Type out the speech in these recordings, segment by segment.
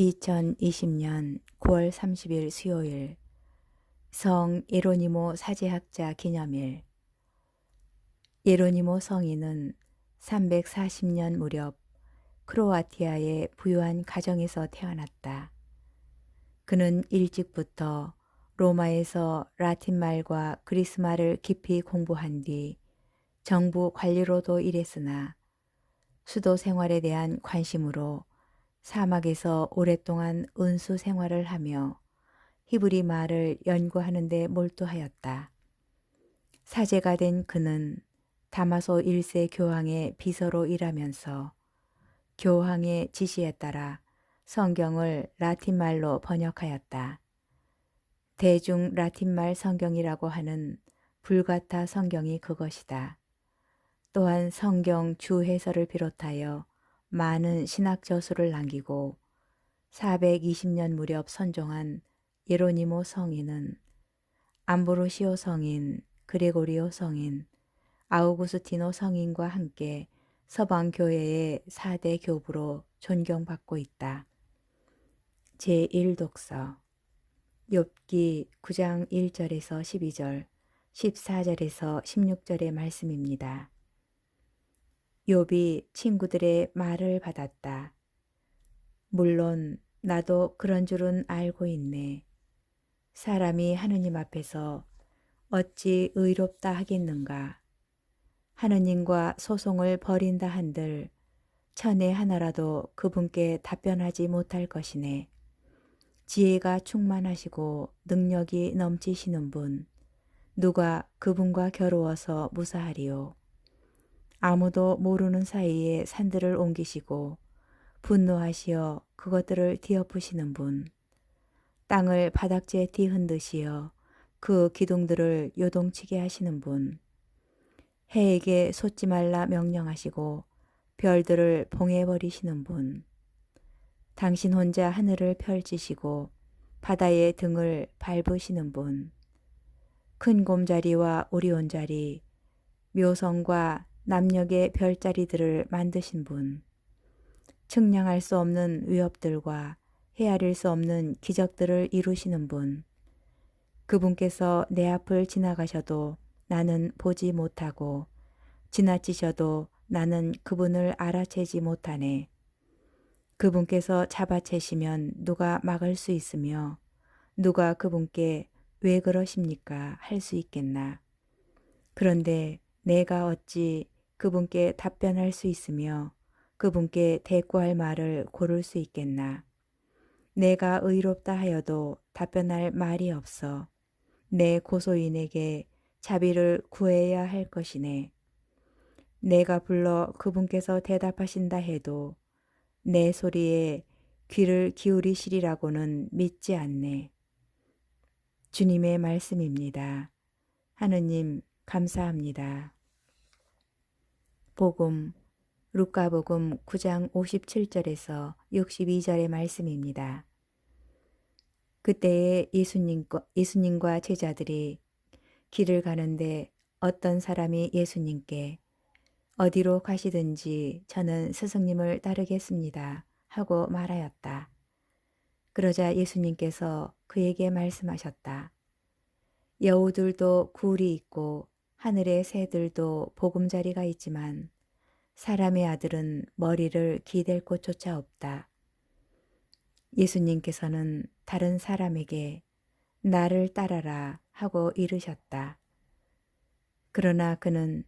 2020년 9월 30일 수요일 성 예로니모 사제학자 기념일 예로니모 성인은 340년 무렵 크로아티아의 부유한 가정에서 태어났다. 그는 일찍부터 로마에서 라틴 말과 그리스 말을 깊이 공부한 뒤 정부 관리로도 일했으나 수도 생활에 대한 관심으로 사막에서 오랫동안 은수 생활을 하며 히브리 말을 연구하는 데 몰두하였다. 사제가 된 그는 다마소 1세 교황의 비서로 일하면서 교황의 지시에 따라 성경을 라틴말로 번역하였다. 대중 라틴말 성경이라고 하는 불가타 성경이 그것이다. 또한 성경 주 해설을 비롯하여 많은 신학 저수를 남기고 420년 무렵 선종한 예로니모 성인은 암브로시오 성인, 그레고리오 성인, 아우구스티노 성인과 함께 서방 교회의 4대 교부로 존경받고 있다. 제1독서 욥기 9장 1절에서 12절, 14절에서 16절의 말씀입니다. 욥이 친구들의 말을 받았다. 물론 나도 그런 줄은 알고 있네. 사람이 하느님 앞에서 어찌 의롭다 하겠는가. 하느님과 소송을 벌인다 한들 천에 하나라도 그분께 답변하지 못할 것이네. 지혜가 충만하시고 능력이 넘치시는 분, 누가 그분과 겨루어서 무사하리요. 아무도 모르는 사이에 산들을 옮기시고 분노하시어 그것들을 뒤엎으시는 분, 땅을 바닥재 뒤흔드시어 그 기둥들을 요동치게 하시는 분, 해에게 솟지 말라 명령하시고 별들을 봉해버리시는 분, 당신 혼자 하늘을 펼치시고 바다의 등을 밟으시는 분, 큰 곰자리와 오리온자리, 묘성과 남녘의 별자리들을 만드신 분, 측량할 수 없는 위협들과 헤아릴 수 없는 기적들을 이루시는 분, 그분께서 내 앞을 지나가셔도 나는 보지 못하고 지나치셔도 나는 그분을 알아채지 못하네. 그분께서 잡아채시면 누가 막을 수 있으며 누가 그분께 왜 그러십니까 할 수 있겠나. 그런데 내가 어찌 그분께 답변할 수 있으며 그분께 대꾸할 말을 고를 수 있겠나. 내가 의롭다 하여도 답변할 말이 없어. 내 고소인에게 자비를 구해야 할 것이네. 내가 불러 그분께서 대답하신다 해도 내 소리에 귀를 기울이시리라고는 믿지 않네. 주님의 말씀입니다. 하느님, 감사합니다. 복음 루카복음 9장 57절에서 62절의 말씀입니다. 그때에 예수님과, 제자들이 길을 가는데 어떤 사람이 예수님께 어디로 가시든지 저는 스승님을 따르겠습니다 하고 말하였다. 그러자 예수님께서 그에게 말씀하셨다. 여우들도 굴이 있고 하늘의 새들도 보금자리가 있지만 사람의 아들은 머리를 기댈 곳조차 없다. 예수님께서는 다른 사람에게 나를 따라라 하고 이르셨다. 그러나 그는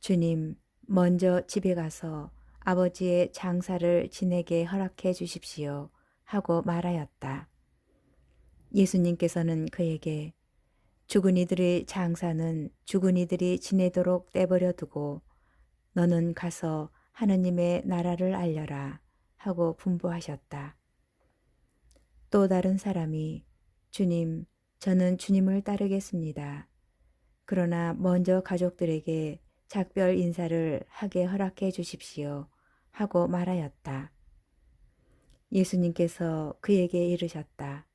주님, 먼저 집에 가서 아버지의 장사를 지내게 허락해 주십시오 하고 말하였다. 예수님께서는 그에게 죽은 이들의 장사는 죽은 이들이 지내도록 떼버려 두고 너는 가서 하느님의 나라를 알려라 하고 분부하셨다. 또 다른 사람이 주님, 저는 주님을 따르겠습니다. 그러나 먼저 가족들에게 작별 인사를 하게 허락해 주십시오 하고 말하였다. 예수님께서 그에게 이르셨다.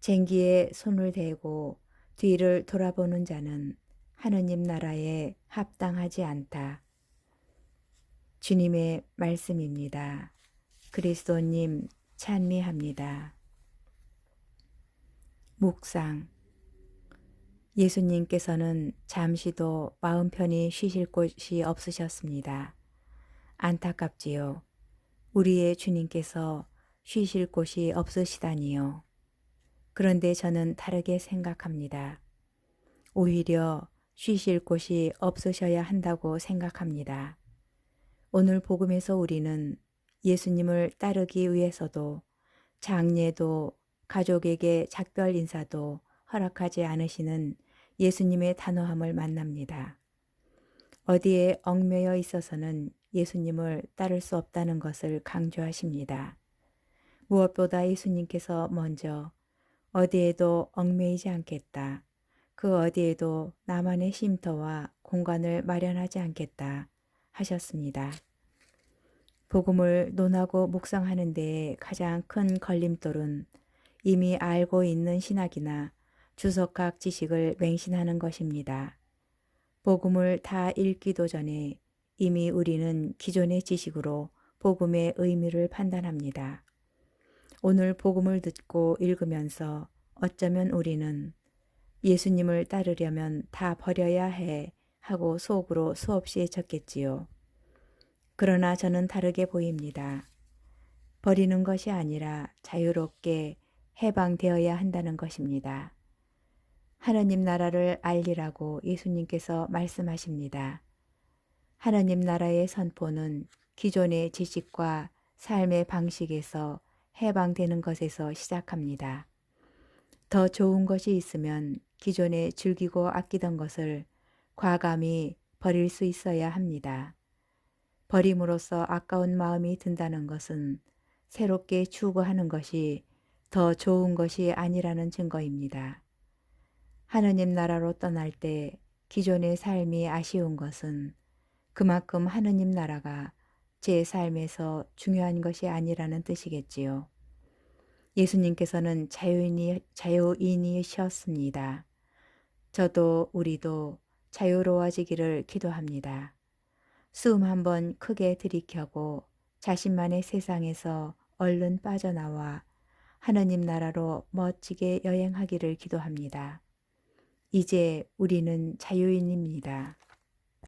쟁기에 손을 대고 뒤를 돌아보는 자는 하느님 나라에 합당하지 않다. 주님의 말씀입니다. 그리스도님 찬미합니다. 묵상 예수님께서는 잠시도 마음 편히 쉬실 곳이 없으셨습니다. 안타깝지요. 우리의 주님께서 쉬실 곳이 없으시다니요. 그런데 저는 다르게 생각합니다. 오히려 쉬실 곳이 없으셔야 한다고 생각합니다. 오늘 복음에서 우리는 예수님을 따르기 위해서도 장례도 가족에게 작별 인사도 허락하지 않으시는 예수님의 단호함을 만납니다. 어디에 얽매여 있어서는 예수님을 따를 수 없다는 것을 강조하십니다. 무엇보다 예수님께서 먼저 어디에도 얽매이지 않겠다. 그 어디에도 나만의 쉼터와 공간을 마련하지 않겠다 하셨습니다. 복음을 논하고 묵상하는 데에 가장 큰 걸림돌은 이미 알고 있는 신학이나 주석학 지식을 맹신하는 것입니다. 복음을 다 읽기도 전에 이미 우리는 기존의 지식으로 복음의 의미를 판단합니다. 오늘 복음을 듣고 읽으면서 어쩌면 우리는 예수님을 따르려면 다 버려야 해 하고 속으로 수없이 적겠지요. 그러나 저는 다르게 보입니다. 버리는 것이 아니라 자유롭게 해방되어야 한다는 것입니다. 하나님 나라를 알리라고 예수님께서 말씀하십니다. 하나님 나라의 선포는 기존의 지식과 삶의 방식에서 해방되는 것에서 시작합니다. 더 좋은 것이 있으면 기존에 즐기고 아끼던 것을 과감히 버릴 수 있어야 합니다. 버림으로써 아까운 마음이 든다는 것은 새롭게 추구하는 것이 더 좋은 것이 아니라는 증거입니다. 하느님 나라로 떠날 때 기존의 삶이 아쉬운 것은 그만큼 하느님 나라가 제 삶에서 중요한 것이 아니라는 뜻이겠지요. 예수님께서는 자유인이, 자유인이셨습니다. 저도 우리도 자유로워지기를 기도합니다. 숨 한번 크게 들이켜고 자신만의 세상에서 얼른 빠져나와 하느님 나라로 멋지게 여행하기를 기도합니다. 이제 우리는 자유인입니다.